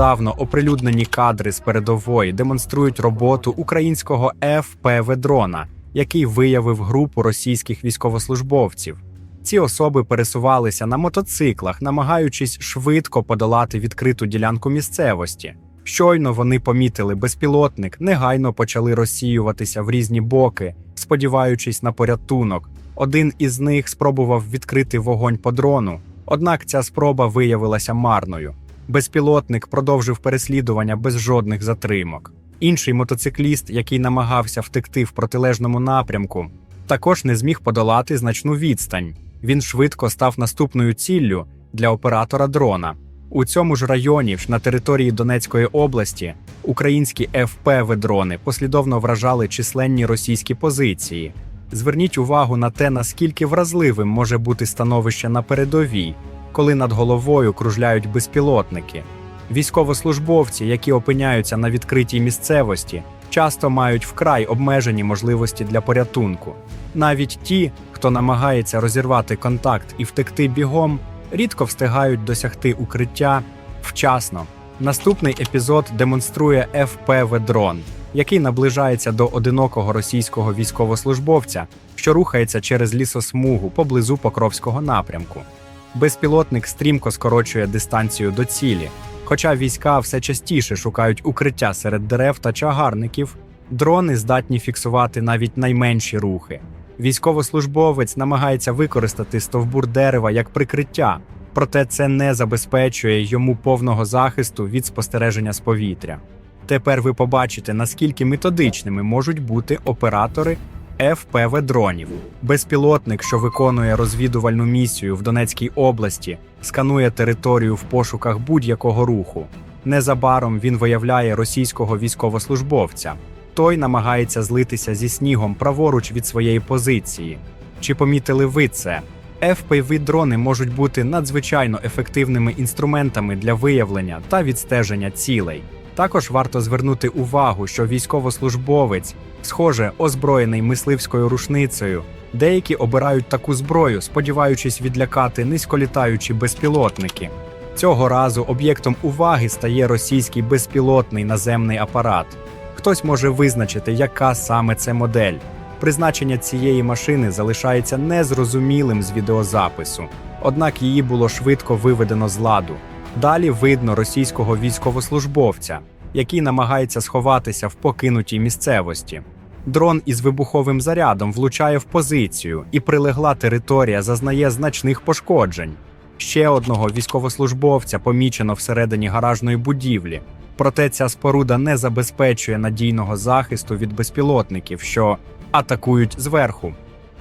Нещодавно оприлюднені кадри з передової демонструють роботу українського ФПВ дрона, який виявив групу російських військовослужбовців. Ці особи пересувалися на мотоциклах, намагаючись швидко подолати відкриту ділянку місцевості. Щойно вони помітили безпілотник, негайно почали розсіюватися в різні боки, сподіваючись на порятунок. Один із них спробував відкрити вогонь по дрону, однак ця спроба виявилася марною. Безпілотник продовжив переслідування без жодних затримок. Інший мотоцикліст, який намагався втекти в протилежному напрямку, також не зміг подолати значну відстань. Він швидко став наступною ціллю для оператора дрона. У цьому ж районі, на території Донецької області, українські ФПВ-дрони послідовно вражали численні російські позиції. Зверніть увагу на те, наскільки вразливим може бути становище на передовій, коли над головою кружляють безпілотники. Військовослужбовці, які опиняються на відкритій місцевості, часто мають вкрай обмежені можливості для порятунку. Навіть ті, хто намагається розірвати контакт і втекти бігом, рідко встигають досягти укриття вчасно. Наступний епізод демонструє ФПВ-дрон, який наближається до одинокого російського військовослужбовця, що рухається через лісосмугу поблизу Покровського напрямку. Безпілотник стрімко скорочує дистанцію до цілі. Хоча війська все частіше шукають укриття серед дерев та чагарників, дрони здатні фіксувати навіть найменші рухи. Військовослужбовець намагається використати стовбур дерева як прикриття, проте це не забезпечує йому повного захисту від спостереження з повітря. Тепер ви побачите, наскільки методичними можуть бути оператори ФПВ дронів. Безпілотник, що виконує розвідувальну місію в Донецькій області, сканує територію в пошуках будь-якого руху. Незабаром він виявляє російського військовослужбовця. Той намагається злитися зі снігом праворуч від своєї позиції. Чи помітили ви це? FPV-дрони можуть бути надзвичайно ефективними інструментами для виявлення та відстеження цілей. Також варто звернути увагу, що військовослужбовець, схоже, озброєний мисливською рушницею, деякі обирають таку зброю, сподіваючись відлякати низьколітаючі безпілотники. Цього разу об'єктом уваги стає російський безпілотний наземний апарат. Хтось може визначити, яка саме це модель. Призначення цієї машини залишається незрозумілим з відеозапису, однак її було швидко виведено з ладу. Далі видно російського військовослужбовця, який намагається сховатися в покинутій місцевості. Дрон із вибуховим зарядом влучає в позицію, і прилегла територія зазнає значних пошкоджень. Ще одного військовослужбовця помічено всередині гаражної будівлі. Проте ця споруда не забезпечує надійного захисту від безпілотників, що атакують зверху.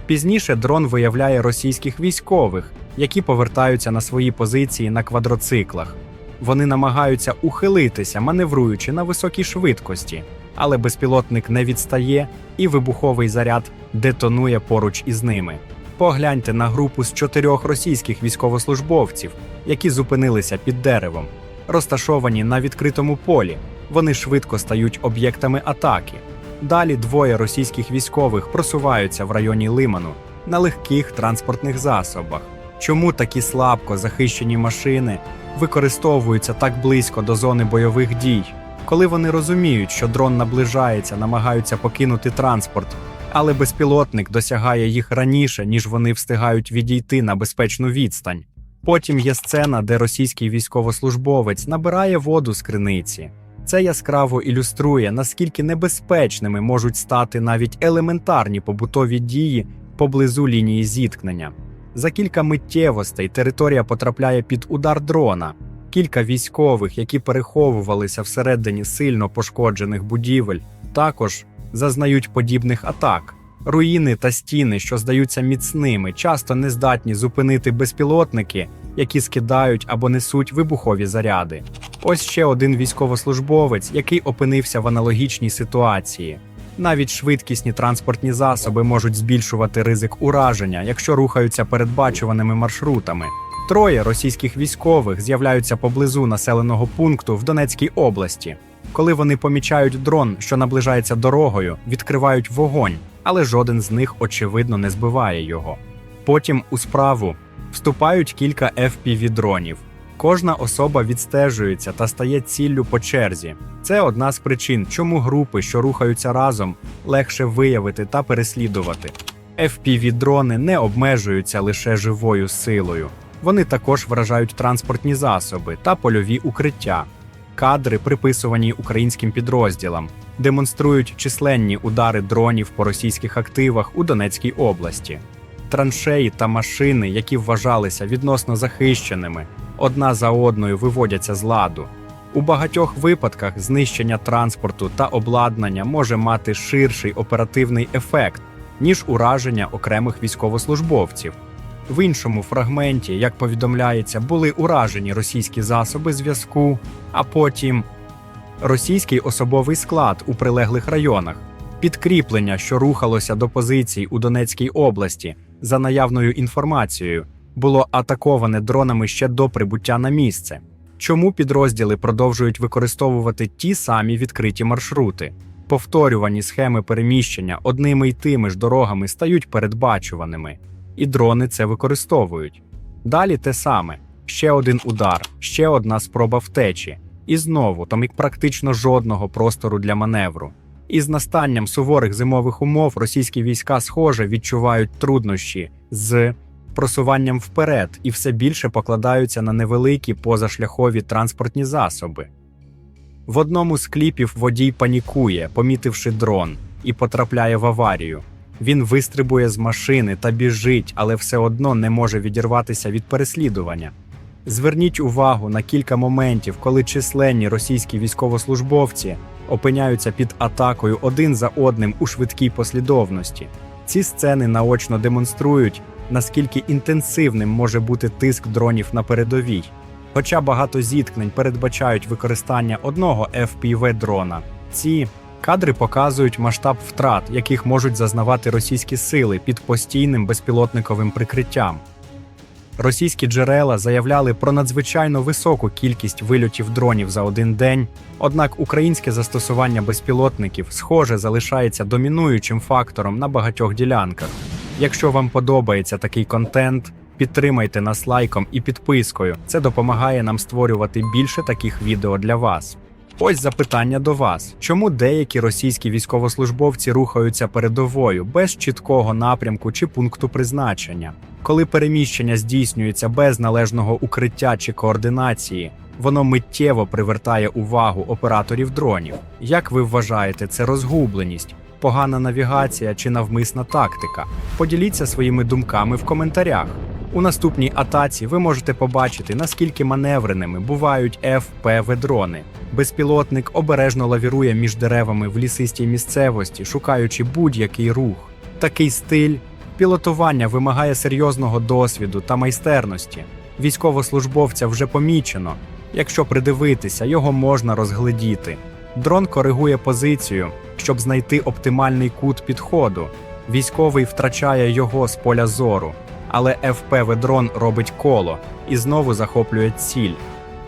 Пізніше дрон виявляє російських військових, які повертаються на свої позиції на квадроциклах. Вони намагаються ухилитися, маневруючи на високій швидкості, але безпілотник не відстає, і вибуховий заряд детонує поруч із ними. Погляньте на групу з чотирьох російських військовослужбовців, які зупинилися під деревом, розташовані на відкритому полі. Вони швидко стають об'єктами атаки. Далі двоє російських військових просуваються в районі Лиману на легких транспортних засобах. Чому такі слабко захищені машини використовуються так близько до зони бойових дій? Коли вони розуміють, що дрон наближається, намагаються покинути транспорт, але безпілотник досягає їх раніше, ніж вони встигають відійти на безпечну відстань. Потім є сцена, де російський військовослужбовець набирає воду з криниці. Це яскраво ілюструє, наскільки небезпечними можуть стати навіть елементарні побутові дії поблизу лінії зіткнення. За кілька миттєвостей територія потрапляє під удар дрона. Кілька військових, які переховувалися всередині сильно пошкоджених будівель, також зазнають подібних атак. Руїни та стіни, що здаються міцними, часто не здатні зупинити безпілотники, які скидають або несуть вибухові заряди. Ось ще один військовослужбовець, який опинився в аналогічній ситуації. Навіть швидкісні транспортні засоби можуть збільшувати ризик ураження, якщо рухаються передбачуваними маршрутами. Троє російських військових з'являються поблизу населеного пункту в Донецькій області. Коли вони помічають дрон, що наближається дорогою, відкривають вогонь, але жоден з них очевидно не збиває його. Потім у справу вступають кілька FPV-дронів. Кожна особа відстежується та стає ціллю по черзі. Це одна з причин, чому групи, що рухаються разом, легше виявити та переслідувати. FPV-дрони не обмежуються лише живою силою. Вони також вражають транспортні засоби та польові укриття. Кадри, приписувані українським підрозділам, демонструють численні удари дронів по російських активах у Донецькій області. Траншеї та машини, які вважалися відносно захищеними, одна за одною виводяться з ладу. У багатьох випадках знищення транспорту та обладнання може мати ширший оперативний ефект, ніж ураження окремих військовослужбовців. В іншому фрагменті, як повідомляється, були уражені російські засоби зв'язку, а потім російський особовий склад у прилеглих районах, підкріплення, що рухалося до позицій у Донецькій області, за наявною інформацією, було атаковане дронами ще до прибуття на місце. Чому підрозділи продовжують використовувати ті самі відкриті маршрути? Повторювані схеми переміщення одними й тими ж дорогами стають передбачуваними, і дрони це використовують. Далі те саме: ще один удар, ще одна спроба втечі, і знову там практично жодного простору для маневру. І з настанням суворих зимових умов російські війська, схоже, відчувають труднощі з просуванням вперед і все більше покладаються на невеликі позашляхові транспортні засоби. В одному з кліпів водій панікує, помітивши дрон, і потрапляє в аварію. Він вистрибує з машини та біжить, але все одно не може відірватися від переслідування. Зверніть увагу на кілька моментів, коли численні російські військовослужбовці опиняються під атакою один за одним у швидкій послідовності. Ці сцени наочно демонструють, наскільки інтенсивним може бути тиск дронів на передовій. Хоча багато зіткнень передбачають використання одного fpv дрона, ці кадри показують масштаб втрат, яких можуть зазнавати російські сили під постійним безпілотниковим прикриттям. Російські джерела заявляли про надзвичайно високу кількість вильотів дронів за один день, однак українське застосування безпілотників, схоже, залишається домінуючим фактором на багатьох ділянках. Якщо вам подобається такий контент, підтримайте нас лайком і підпискою. Це допомагає нам створювати більше таких відео для вас. Ось запитання до вас: чому деякі російські військовослужбовці рухаються передовою без чіткого напрямку чи пункту призначення? Коли переміщення здійснюється без належного укриття чи координації, воно миттєво привертає увагу операторів дронів. Як ви вважаєте, це розгубленість, погана навігація чи навмисна тактика? Поділіться своїми думками в коментарях. У наступній атаці ви можете побачити, наскільки маневреними бувають FPV-дрони. Безпілотник обережно лавірує між деревами в лісистій місцевості, шукаючи будь-який рух. Такий стиль пілотування вимагає серйозного досвіду та майстерності. Військовослужбовця вже помічено. Якщо придивитися, його можна розгледіти. Дрон коригує позицію, щоб знайти оптимальний кут підходу. Військовий втрачає його з поля зору, але FPV-дрон робить коло і знову захоплює ціль.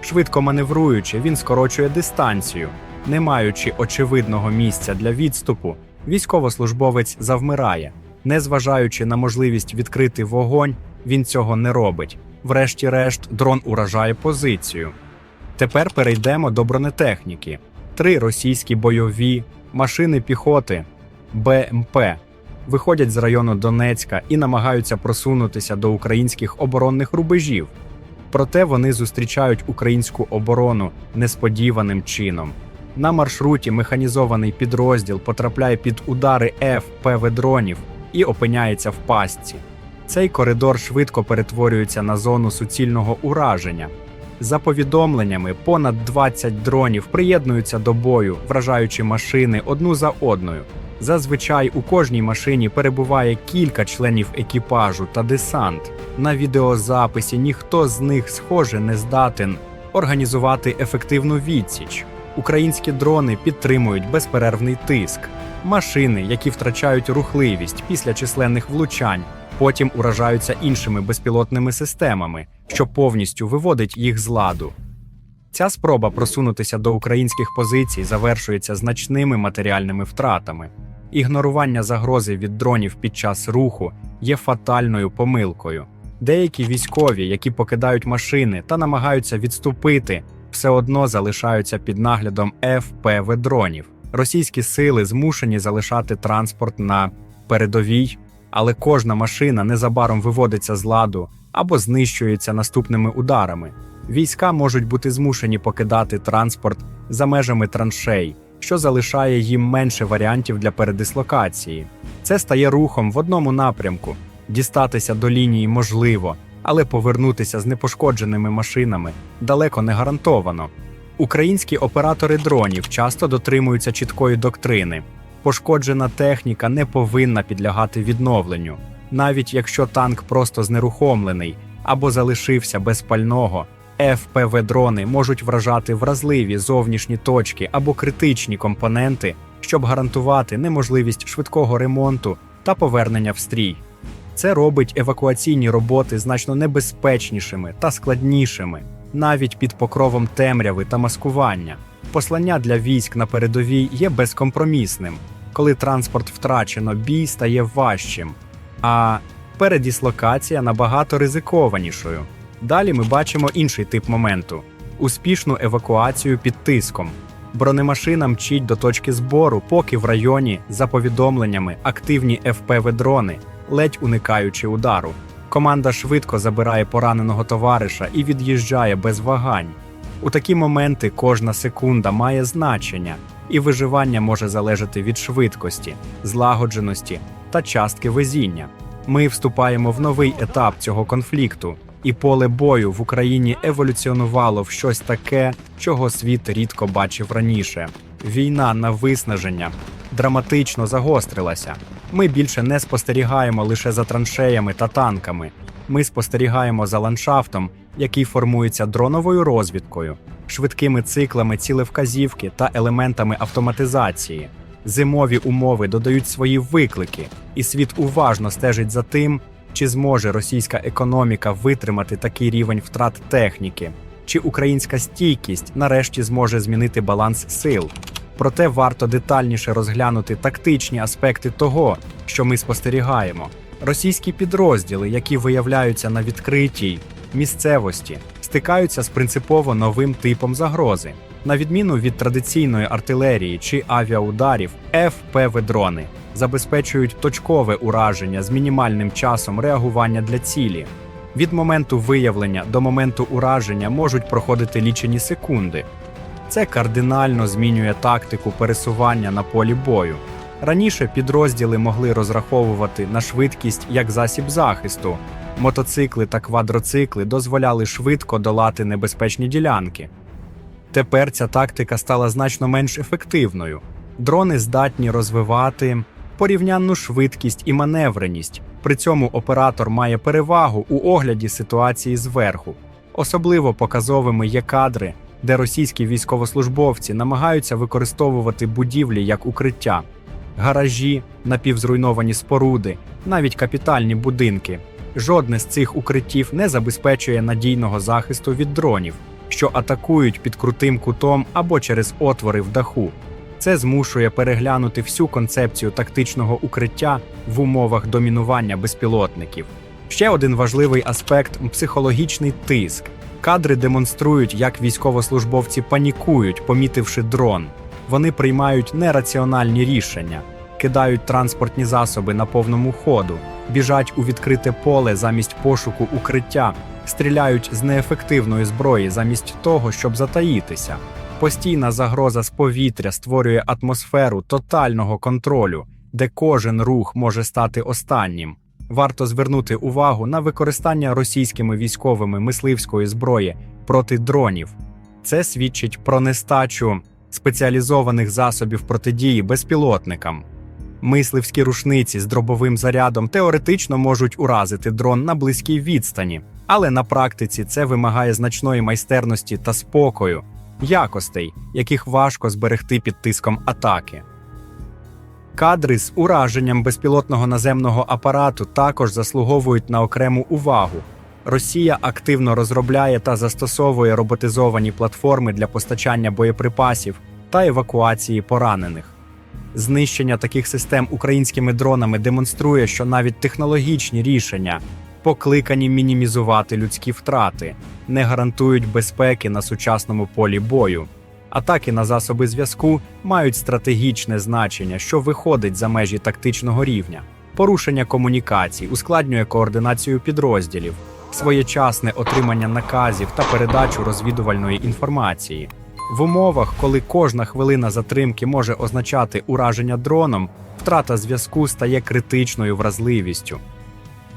Швидко маневруючи, він скорочує дистанцію. Не маючи очевидного місця для відступу, військовослужбовець завмирає. Незважаючи на можливість відкрити вогонь, він цього не робить. Врешті-решт, дрон уражає позицію. Тепер перейдемо до бронетехніки. Три російські бойові машини піхоти БМП виходять з району Донецька і намагаються просунутися до українських оборонних рубежів. Проте вони зустрічають українську оборону несподіваним чином. На маршруті механізований підрозділ потрапляє під удари ФПВ-дронів і опиняється в пастці. Цей коридор швидко перетворюється на зону суцільного ураження. За повідомленнями, понад 20 дронів приєднуються до бою, вражаючи машини одну за одною. Зазвичай у кожній машині перебуває кілька членів екіпажу та десант. На відеозаписі ніхто з них, схоже, не здатен організувати ефективну відсіч. Українські дрони підтримують безперервний тиск. Машини, які втрачають рухливість після численних влучань, потім уражаються іншими безпілотними системами, що повністю виводить їх з ладу. Ця спроба просунутися до українських позицій завершується значними матеріальними втратами. Ігнорування загрози від дронів під час руху є фатальною помилкою. Деякі військові, які покидають машини та намагаються відступити, все одно залишаються під наглядом ФПВ дронів. Російські сили змушені залишати транспорт на передовій, але кожна машина незабаром виводиться з ладу або знищується наступними ударами. Війська можуть бути змушені покидати транспорт за межами траншей, що залишає їм менше варіантів для передислокації. Це стає рухом в одному напрямку. Дістатися до лінії можливо, але повернутися з непошкодженими машинами далеко не гарантовано. Українські оператори дронів часто дотримуються чіткої доктрини. Пошкоджена техніка не повинна підлягати відновленню, навіть якщо танк просто знерухомлений або залишився без пального. ФПВ-дрони можуть вражати вразливі зовнішні точки або критичні компоненти, щоб гарантувати неможливість швидкого ремонту та повернення в стрій. Це робить евакуаційні роботи значно небезпечнішими та складнішими, навіть під покровом темряви та маскування. Послання для військ на передовій є безкомпромісним. Коли транспорт втрачено, бій стає важчим, а передіслокація набагато ризикованішою. Далі ми бачимо інший тип моменту успішну евакуацію під тиском. Бронемашина мчить до точки збору, поки в районі, за повідомленнями, активні ФПВ-дрони, ледь уникаючи удару. Команда швидко забирає пораненого товариша і від'їжджає без вагань. У такі моменти кожна секунда має значення, і виживання може залежати від швидкості, злагодженості та частки везіння. Ми вступаємо в новий етап цього конфлікту, і поле бою в Україні еволюціонувало в щось таке, чого світ рідко бачив раніше. Війна на виснаження драматично загострилася. Ми більше не спостерігаємо лише за траншеями та танками. Ми спостерігаємо за ландшафтом, який формується дроновою розвідкою, швидкими циклами цілевказівки та елементами автоматизації. Зимові умови додають свої виклики, і світ уважно стежить за тим, чи зможе російська економіка витримати такий рівень втрат техніки, чи українська стійкість нарешті зможе змінити баланс сил. Проте варто детальніше розглянути тактичні аспекти того, що ми спостерігаємо. Російські підрозділи, які виявляються на відкритій місцевості, стикаються з принципово новим типом загрози. На відміну від традиційної артилерії чи авіаударів, ФПВ-дрони забезпечують точкове ураження з мінімальним часом реагування для цілі. Від моменту виявлення до моменту ураження можуть проходити лічені секунди. Це кардинально змінює тактику пересування на полі бою. Раніше підрозділи могли розраховувати на швидкість як засіб захисту. Мотоцикли та квадроцикли дозволяли швидко долати небезпечні ділянки. Тепер ця тактика стала значно менш ефективною. Дрони здатні розвивати порівнянну швидкість і маневреність. При цьому оператор має перевагу у огляді ситуації зверху. Особливо показовими є кадри, де російські військовослужбовці намагаються використовувати будівлі як укриття, гаражі, напівзруйновані споруди, навіть капітальні будинки. Жодне з цих укриттів не забезпечує надійного захисту від дронів, що атакують під крутим кутом або через отвори в даху. Це змушує переглянути всю концепцію тактичного укриття в умовах домінування безпілотників. Ще один важливий аспект психологічний тиск. Кадри демонструють, як військовослужбовці панікують, помітивши дрон. Вони приймають нераціональні рішення, кидають транспортні засоби на повному ходу, біжать у відкрите поле замість пошуку укриття, стріляють з неефективної зброї замість того, щоб затаїтися. Постійна загроза з повітря створює атмосферу тотального контролю, де кожен рух може стати останнім. Варто звернути увагу на використання російськими військовими мисливської зброї проти дронів. Це свідчить про нестачу спеціалізованих засобів протидії безпілотникам. Мисливські рушниці з дробовим зарядом теоретично можуть уразити дрон на близькій відстані, але на практиці це вимагає значної майстерності та спокою, якостей, яких важко зберегти під тиском атаки. Кадри з ураженням безпілотного наземного апарату також заслуговують на окрему увагу. Росія активно розробляє та застосовує роботизовані платформи для постачання боєприпасів та евакуації поранених. Знищення таких систем українськими дронами демонструє, що навіть технологічні рішення покликані мінімізувати людські втрати, не гарантують безпеки на сучасному полі бою. Атаки на засоби зв'язку мають стратегічне значення, що виходить за межі тактичного рівня. Порушення комунікацій ускладнює координацію підрозділів, своєчасне отримання наказів та передачу розвідувальної інформації. В умовах, коли кожна хвилина затримки може означати ураження дроном, втрата зв'язку стає критичною вразливістю.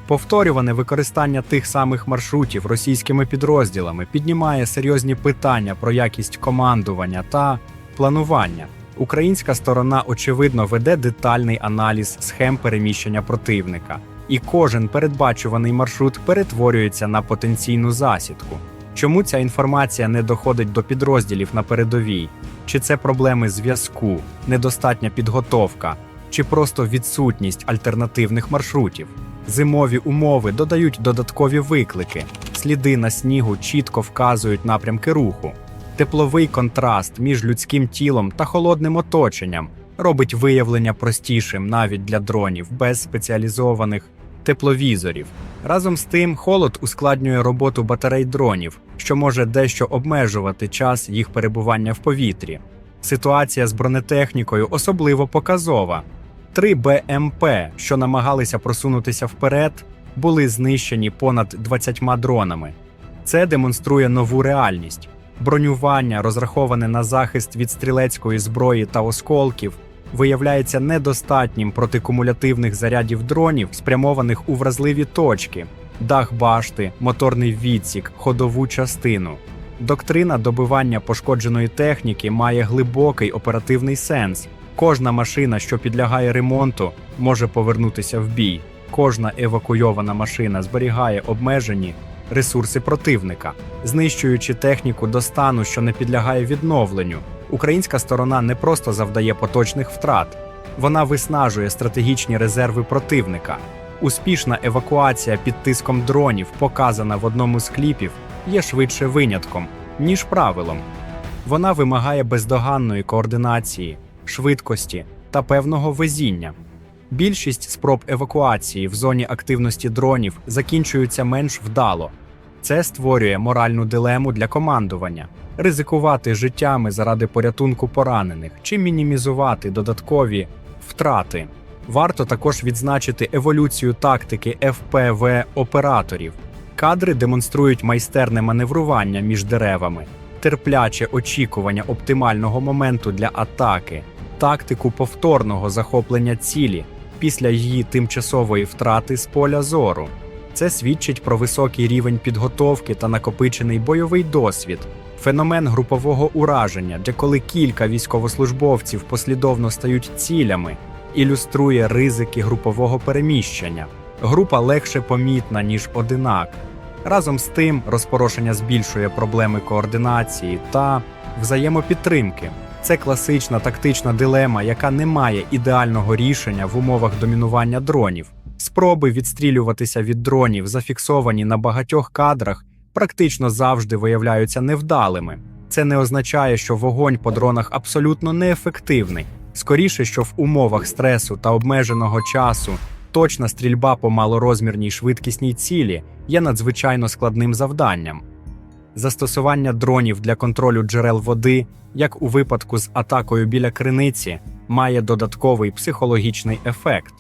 Повторюване використання тих самих маршрутів російськими підрозділами піднімає серйозні питання про якість командування та планування. Українська сторона очевидно веде детальний аналіз схем переміщення противника, і кожен передбачуваний маршрут перетворюється на потенційну засідку. Чому ця інформація не доходить до підрозділів на передовій? Чи це проблеми зв'язку, недостатня підготовка, чи просто відсутність альтернативних маршрутів? Зимові умови додають додаткові виклики, сліди на снігу чітко вказують напрямки руху. Тепловий контраст між людським тілом та холодним оточенням робить виявлення простішим навіть для дронів без спеціалізованих тепловізорів. Разом з тим, холод ускладнює роботу батарей дронів, що може дещо обмежувати час їх перебування в повітрі. Ситуація з бронетехнікою особливо показова. Три БМП, що намагалися просунутися вперед, були знищені понад 20 дронами. Це демонструє нову реальність. Бронювання, розраховане на захист від стрілецької зброї та осколків, виявляється недостатнім проти кумулятивних зарядів дронів, спрямованих у вразливі точки, дах башти, моторний відсік, ходову частину. Доктрина добивання пошкодженої техніки має глибокий оперативний сенс. Кожна машина, що підлягає ремонту, може повернутися в бій. Кожна евакуйована машина зберігає обмежені ресурси противника, знищуючи техніку до стану, що не підлягає відновленню. Українська сторона не просто завдає поточних втрат, вона виснажує стратегічні резерви противника. Успішна евакуація під тиском дронів, показана в одному з кліпів, є швидше винятком, ніж правилом. Вона вимагає бездоганної координації, швидкості та певного везіння. Більшість спроб евакуації в зоні активності дронів закінчуються менш вдало. Це створює моральну дилему для командування ризикувати життями заради порятунку поранених чи мінімізувати додаткові втрати. Варто також відзначити еволюцію тактики FPV операторів. Кадри демонструють майстерне маневрування між деревами, терпляче очікування оптимального моменту для атаки, тактику повторного захоплення цілі після її тимчасової втрати з поля зору. Це свідчить про високий рівень підготовки та накопичений бойовий досвід. Феномен групового ураження, де коли кілька військовослужбовців послідовно стають цілями, ілюструє ризики групового переміщення. Група легше помітна, ніж одинак. Разом з тим, розпорошення збільшує проблеми координації та взаємопідтримки. Це класична тактична дилема, яка не має ідеального рішення в умовах домінування дронів. Спроби відстрілюватися від дронів, зафіксовані на багатьох кадрах, практично завжди виявляються невдалими. Це не означає, що вогонь по дронах абсолютно неефективний. Скоріше, що в умовах стресу та обмеженого часу точна стрільба по малорозмірній швидкісній цілі є надзвичайно складним завданням. Застосування дронів для контролю джерел води, як у випадку з атакою біля криниці, має додатковий психологічний ефект.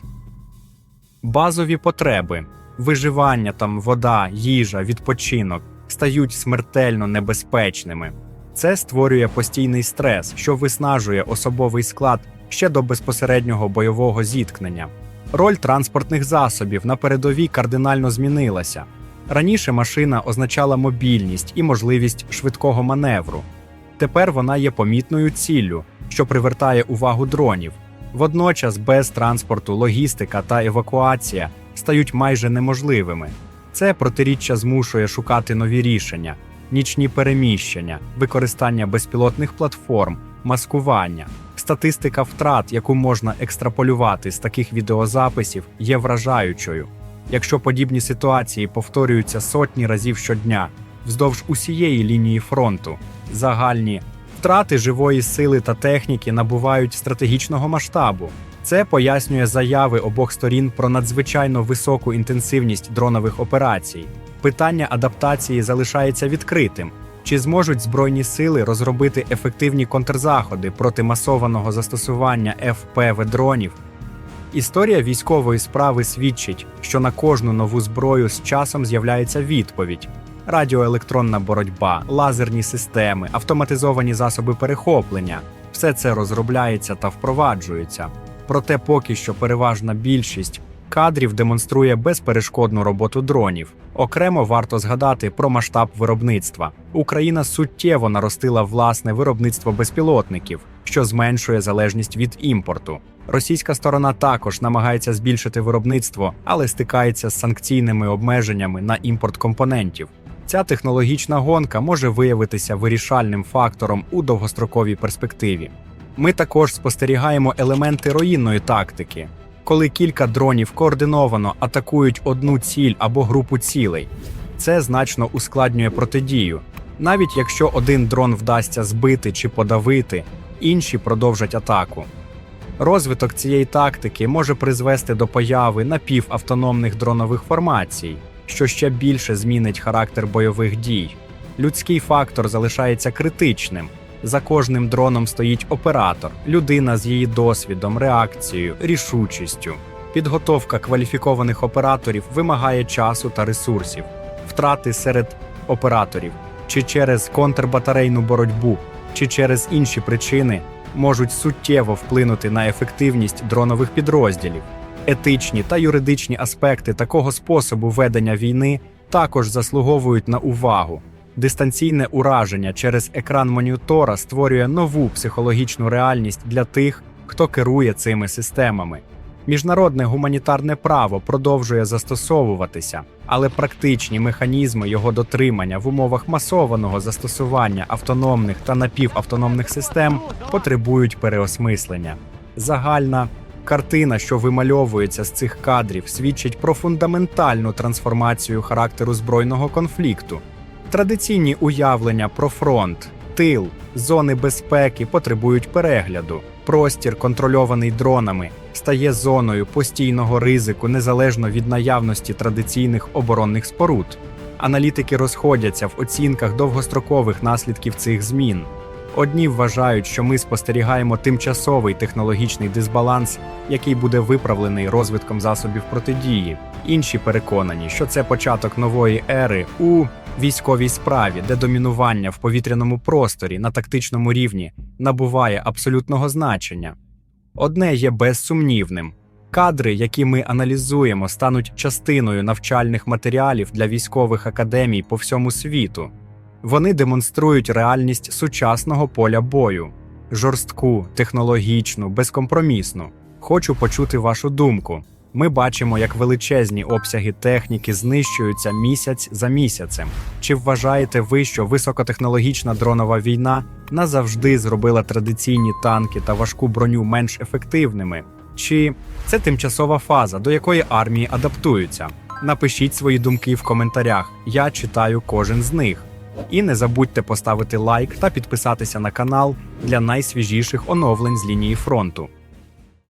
Базові потреби виживання, там вода, їжа, відпочинок стають смертельно небезпечними. Це створює постійний стрес, що виснажує особовий склад ще до безпосереднього бойового зіткнення. Роль транспортних засобів на передовій кардинально змінилася. Раніше машина означала мобільність і можливість швидкого маневру. Тепер вона є помітною ціллю, що привертає увагу дронів. Водночас без транспорту, логістика та евакуація стають майже неможливими. Це протиріччя змушує шукати нові рішення, нічні переміщення, використання безпілотних платформ, маскування. Статистика втрат, яку можна екстраполювати з таких відеозаписів, є вражаючою. Якщо подібні ситуації повторюються сотні разів щодня вздовж усієї лінії фронту, загальні втрати живої сили та техніки набувають стратегічного масштабу. Це пояснює заяви обох сторін про надзвичайно високу інтенсивність дронових операцій. Питання адаптації залишається відкритим. Чи зможуть збройні сили розробити ефективні контрзаходи проти масованого застосування ФПВ дронів? Історія військової справи свідчить, що на кожну нову зброю з часом з'являється відповідь: радіоелектронна боротьба, лазерні системи, автоматизовані засоби перехоплення все це розробляється та впроваджується. Проте поки що переважна більшість кадрів демонструє безперешкодну роботу дронів. Окремо варто згадати про масштаб виробництва. Україна суттєво наростила власне виробництво безпілотників, що зменшує залежність від імпорту. Російська сторона також намагається збільшити виробництво, але стикається з санкційними обмеженнями на імпорт компонентів. Ця технологічна гонка може виявитися вирішальним фактором у довгостроковій перспективі. Ми також спостерігаємо елементи руїнної тактики, коли кілька дронів координовано атакують одну ціль або групу цілей. Це значно ускладнює протидію. Навіть якщо один дрон вдасться збити чи подавити, інші продовжать атаку. Розвиток цієї тактики може призвести до появи напівавтономних дронових формацій, що ще більше змінить характер бойових дій. Людський фактор залишається критичним. За кожним дроном стоїть оператор, людина з її досвідом, реакцією, рішучістю. Підготовка кваліфікованих операторів вимагає часу та ресурсів, втрати серед операторів, чи через контрбатарейну боротьбу, чи через інші причини можуть суттєво вплинути на ефективність дронових підрозділів. Етичні та юридичні аспекти такого способу ведення війни також заслуговують на увагу. Дистанційне ураження через екран монітора створює нову психологічну реальність для тих, хто керує цими системами. Міжнародне гуманітарне право продовжує застосовуватися, але практичні механізми його дотримання в умовах масованого застосування автономних та напівавтономних систем потребують переосмислення. Загальна картина, що вимальовується з цих кадрів, свідчить про фундаментальну трансформацію характеру збройного конфлікту. Традиційні уявлення про фронт, тил, зони безпеки потребують перегляду. Простір, контрольований дронами, стає зоною постійного ризику незалежно від наявності традиційних оборонних споруд. Аналітики розходяться в оцінках довгострокових наслідків цих змін. Одні вважають, що ми спостерігаємо тимчасовий технологічний дисбаланс, який буде виправлений розвитком засобів протидії. Інші переконані, що це початок нової ери у військовій справі, де домінування в повітряному просторі на тактичному рівні набуває абсолютного значення. Одне є безсумнівним. Кадри, які ми аналізуємо, стануть частиною навчальних матеріалів для військових академій по всьому світу. Вони демонструють реальність сучасного поля бою жорстку, технологічну, безкомпромісну. Хочу почути вашу думку. Ми бачимо, як величезні обсяги техніки знищуються місяць за місяцем. Чи вважаєте ви, що високотехнологічна дронова війна назавжди зробила традиційні танки та важку броню менш ефективними? Чи це тимчасова фаза, до якої армії адаптуються? Напишіть свої думки в коментарях. Я читаю кожен з них. І не забудьте поставити лайк та підписатися на канал для найсвіжіших оновлень з лінії фронту.